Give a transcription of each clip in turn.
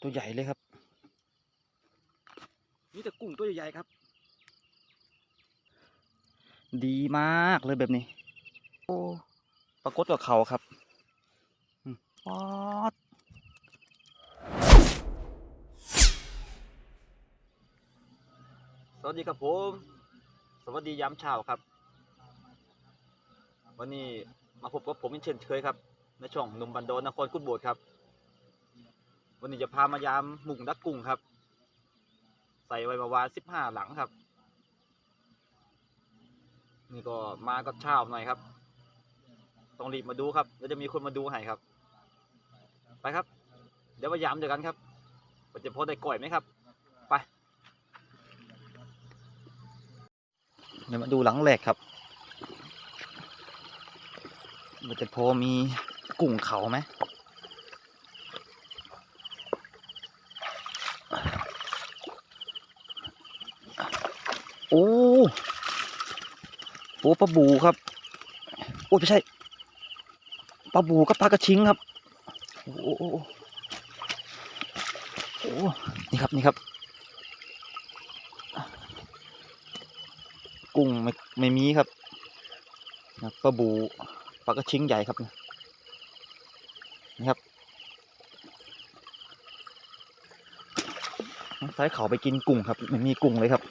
ตัวใหญ่เลยครับนี่แต่กุ้งตัวใหญ่ๆครับ ดีมากเลยแบบนี้ โอ้ปรากฏกับเขาครับอืมป๊อดสวัสดีครับผม สวัสดียามเช้าครับ วันนี้มาพบกับผมอีกเช่นเคยครับ ในช่องหนุ่มบันโดนนครกุดโบดครับ วันนี้จะพามายามหมุงดักกุ้งครับ ใส่ไว้ประมาณสิบห้าหลังครับ นี่ก็มาก็เช้าหน่อยครับต้องรีบมาดูครับแล้วจะมีคนมาดูให้ครับ ไปครับ เดี๋ยวมายามเดียวกันครับว่าจะพอได้ก่อยไหมครับ ไปเดี๋ยวมาดูหลังแรกครับมันจะพอมีกุ้งเขาไหม โอ้โอ้ปลาบูครับโอ้ไม่ใช่ปลาบูกับปลากระชิงครับ โอ้โอ้โอ้นี่ครับนี่ครับ กุ้งไม่ไม่มีครับปลาบูปลากระชิงใหญ่ครับนี่ครับน้องสายเขาไปกินกุ้งครับไม่มีกุ้งเลยครับ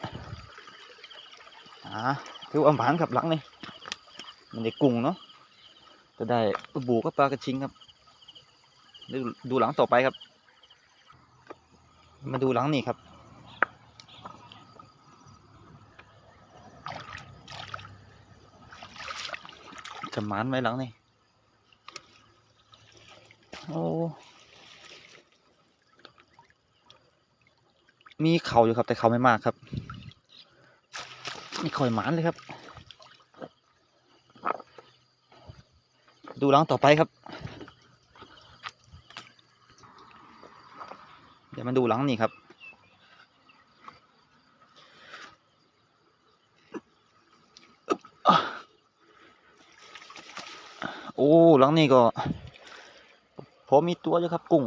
คืออาหารครับหลังนี่มันได้กุ้งเนาะจะได้บูกับปลากระชิงครับดูดูหลังต่อไปครับ มาดูหลังนี่ครับจะมานไว้หลังนี่โอ้มีเขาอยู่ครับแต่เขาไม่มากครับ นี่คอยหมานเลยครับ ดูหลังต่อไปครับ เดี๋ยวมาดูหลังนี่ครับโอ้หลังนี้ก็พอมีตัวอยู่ครับ กุ้ง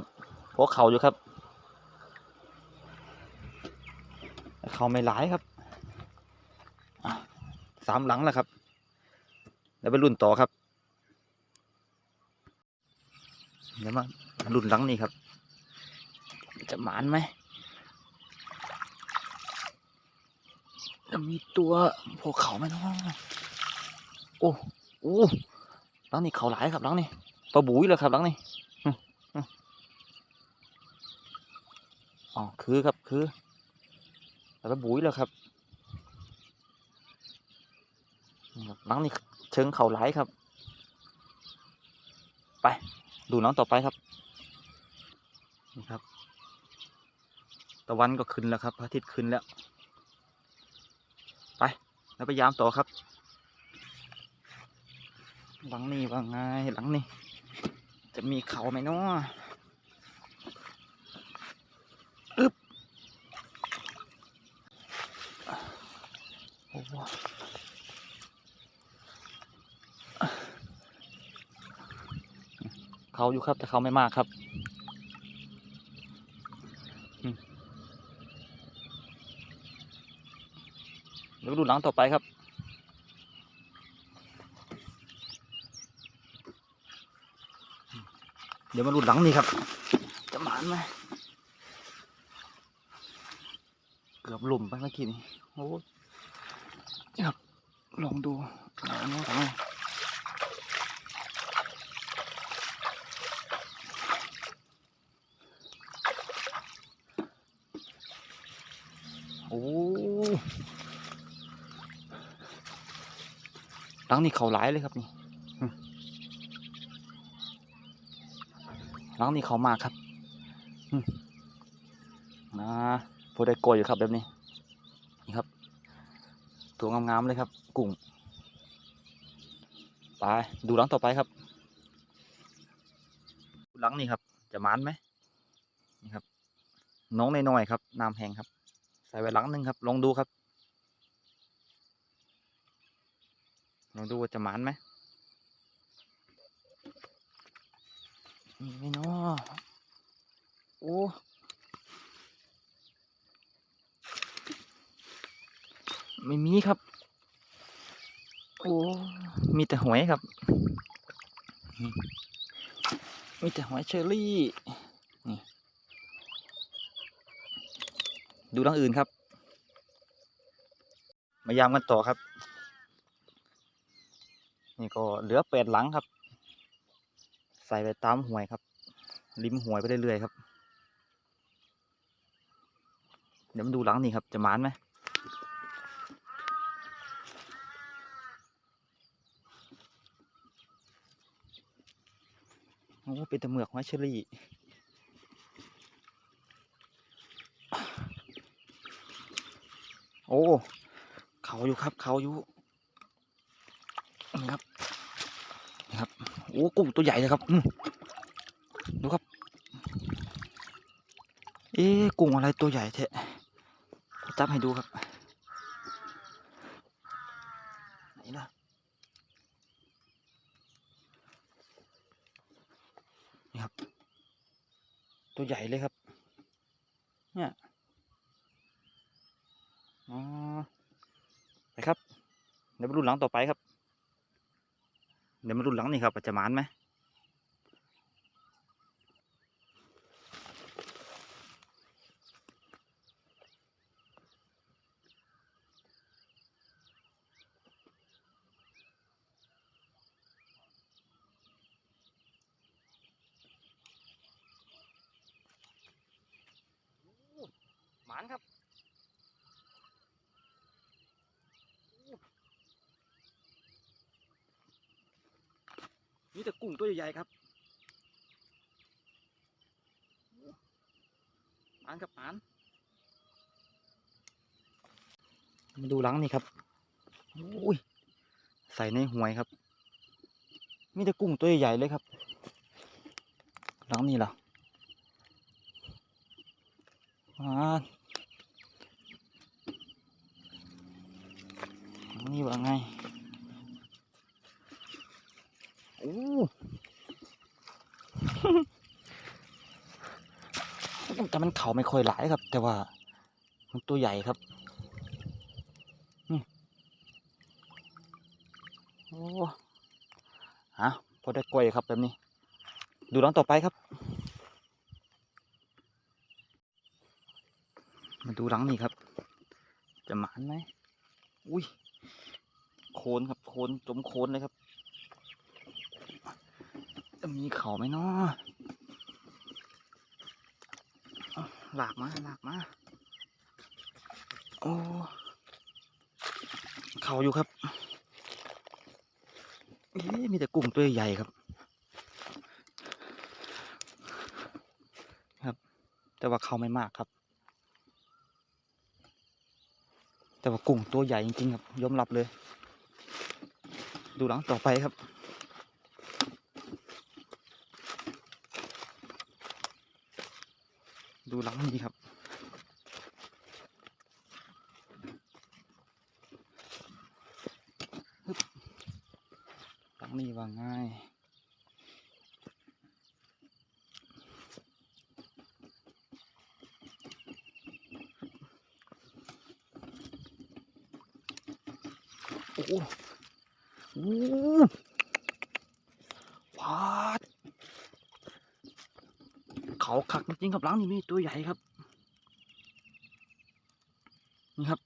พอเขาอยู่ครับแต่เขาไม่หลายครับ สามหลังแล้วครับ แล้วไปรุ่นต่อครับเดี๋ยวมามารุ่นหลังนี้ครับ จะหมานไหมจะมีตัวพวกเขาไหมเนาะโอ้โอ้หลังนี้เขาหลายครับหลังนี้ปลาบุยเลยครับหลังนี้อืมอืมอ๋อคือครับคือแต่ปลาบุยเลยครับนี่ครับ หลังนี้เชิงเขาไหลครับ ไปดูน้องต่อไปครับนี่ครับ ตะวันก็ขึ้นแล้วครับพระอาทิตย์ขึ้นแล้ว ไปแล้วไปยามต่อครับ หลังนี่ว่าไงหลังนี่จะมีเขาไหมเนาะอึบโอ้โห เขาอยู่ครับ แต่เขาไม่มากครับเดี๋ยวดูหลังต่อไปครับ เดี๋ยวมาดูหลังนี่ครับ จะหมานไหมเกือบหลุมไปเมื่อกี้นี่โอ้ยครับลองดูเอาอันนี้ทำไมโอ้ หลังนี่เขาหลายเลยครับนี่หลังนี้เขามากครับนะพอได้โกยอยู่ครับแบบนี้ นี่ครับ ตัวงามๆเลยครับ กุ้ง ไป ดูหลังต่อไปครับ หลังนี้ครับ จะมานไหมนี่ครับ น้องน้อยๆครับ น้ำแห้งครับ ใส่ไว้หลังหนึ่งครับ ลองดูครับ ลองดูว่าจะหมานไหมนี่ไม่นอโอ้ไม่มีครับ โอ้ มีแต่หวยครับ มีแต่หวยเชอรี่ ดูดังอื่นครับ มายามกันต่อครับ นี่ก็เหลือแปดหลังครับ ใส่ไปตามหวยครับ ริมหวยไปเรื่อยๆครับ เดี๋ยวมาดูหลังนี่ครับ จะหมานไหมโอ้เป็นต่เมือกหอยเชอรี่ โอ้เขาอยู่ครับเขาอยู่นี่ครับนี่ครับโอ้กุ้งตัวใหญ่เลยครับดูครับ เอ๊กุ้งอะไรตัวใหญ่แท้จับให้ดูครับไหนล่ะนี่ครับ ตัวใหญ่เลยครับ เนี่ย อ๋อไปครับ เดี๋ยวมาดูหลังต่อไปครับ เดี๋ยวมาดูหลังนี่ครับจะหมานไหม นี่แต่กุ้งตัวใหญ่ๆครับหมานครับหมานมาดูหลังนี่ครับโอ้ยใส่ในหวยครับ มีแต่กุ้งตัวใหญ่ๆเลยครับ หลังนี่เหรออ่าหลังนี่ว่าไง โอ้แต่มันเข่าไม่ค่อยหลายครับ แต่ว่า มันตัวใหญ่ครับนี่โอ้ฮะพอได้กล้วยครับแบบนี้ ดูร้อนต่อไปครับ มาดูหลังนี่ครับ จะหมานไหมอุ้ยโคนครับโคนจมโคนเลยครับ จะมีเขาไหมเนาะหลากมาหลากมา โอ้เขาอยู่ครับ เอ๊มีแต่กุ้งตัวใหญ่ครับ ครับ แต่ว่าเขาไม่มากครับ แต่ว่ากุ้งตัวใหญ่จริงๆครับยอมรับเลย ดูหลังต่อไปครับ ดูหลังนี่ครับ หลังนี่ว่าง่ายโอ้โหโอ้โหฟาด เขาคักจริงครับหลังนี่มีตัวใหญ่ครับ นี่ครับ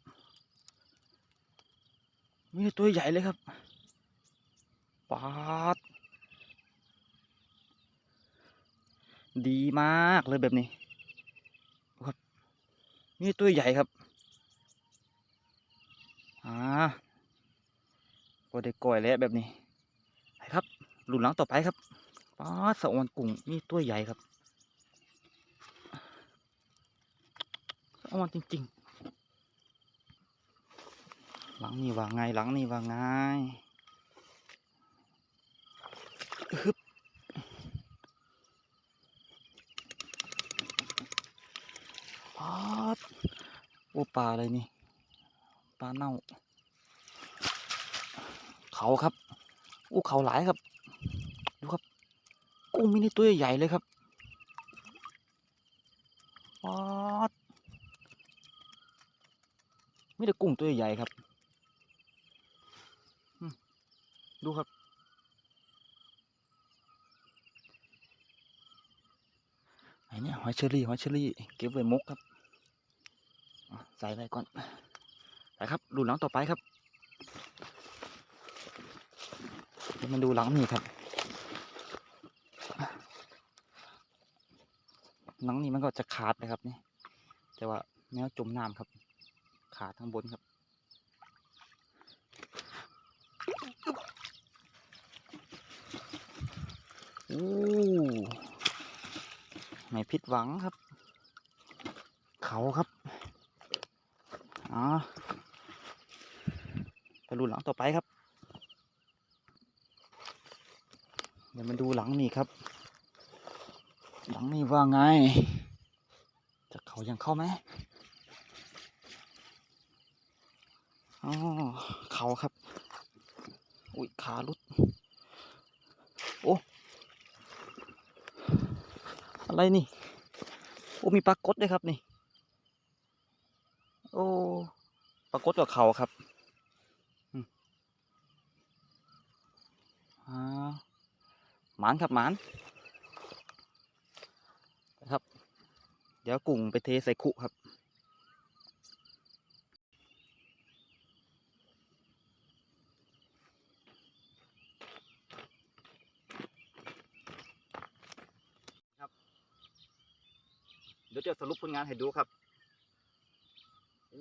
มีตัวใหญ่เลยครับปาดดีมากเลยแบบนี้ครับมีแต่ตัวใหญ่ครับอ่าก็ได้ก่อยแล้วแบบนี้ไปครับหลุนหลังต่อไปครับปาดสะออนกุ้งมีตัวใหญ่ครับ อามันจริง ๆ หลังนี่ว่าไงหลังนี่ว่าไงฮึบปาดโอ้ปลาอะไรนี่ปลาเน่า เขาครับโอ้เขาหลายครับ ดูครับ กุ้งมินิตัวใหญ่เลยครับปาด ไมีแต่กุ้งตัวใหญ่ครับ ดูครับ ไอ้เนี่ยหอยเชอรี่หอยเชอรี่ เก็บไว้มกครับ ใส่ไปก่อนไปครับ ดูหลังต่อไปครับเดี๋ยวมาดูหลังนี่ครับ หลังนี้มันก็จะขาดนะครับนี่ แต่ว่าแนวจมน้ำครับ ขาทั้งบนครับ โอ้ไม่ผิดหวังครับ เขาครับ อ๋อไปดูหลังต่อไปครับ เดี๋ยวมาดูหลังนี่ครับ หลังนี่ว่าไง จะเขายังเข้าไหม อ๋อเขาครับ อุ้ยขาลุด โอ้ อะไรนี่ โอ้มีปลากดด้วยครับนี่ โอ้ปลากดกับเขาครับอ่าหมานครับหมานครับ เดี๋ยวกุ้งไปเทใส่คุครับ ดี๋ยวจะสรุปผลงานให้ดูครับอ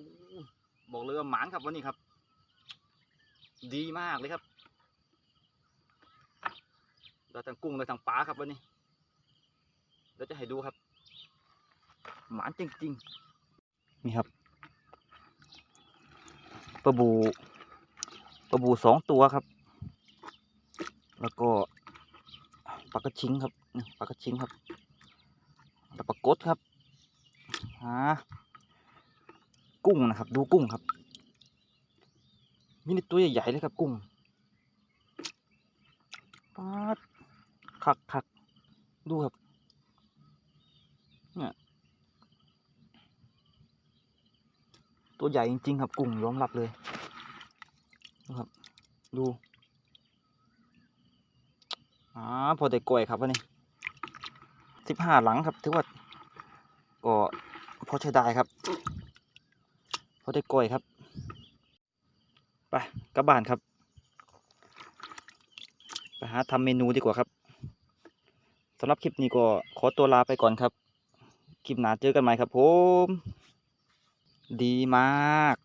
บอกเลยว่าหมานครับวันนี้ครับ ดีมากเลยครับเราทั้งกุ้งเราทั้งปลาครับวันนี้เดี๋ยวจะให้ดูครับ หมานจริงๆนี่ครับปลาบูปลาบูสองตัวครับ แล้วก็ปลากระชิงครับปลากระชิงครับแล้วปลากดครับ หา กุ้งนะครับ ดูกุ้งครับ มีในตัวใหญ่ๆเลยครับกุ้งปาดคักคักดูครับ เนี่ย ตัวใหญ่จริงๆครับกุ้งยอมรับเลยดูครับ ดูอ่าพอได้กล้วยครับวันนี้สิบห้าหลังครับ ถือว่าก็ อใช้ได้ครับพอได้กล้วยครับ ไปกลับบ้านครับ ไปหาทำเมนูดีกว่าครับสำหรับคลิปนี้ก็ขอตัวลาไปก่อนครับ คลิปหน้าเจอกันใหม่ครับผม ดีมาก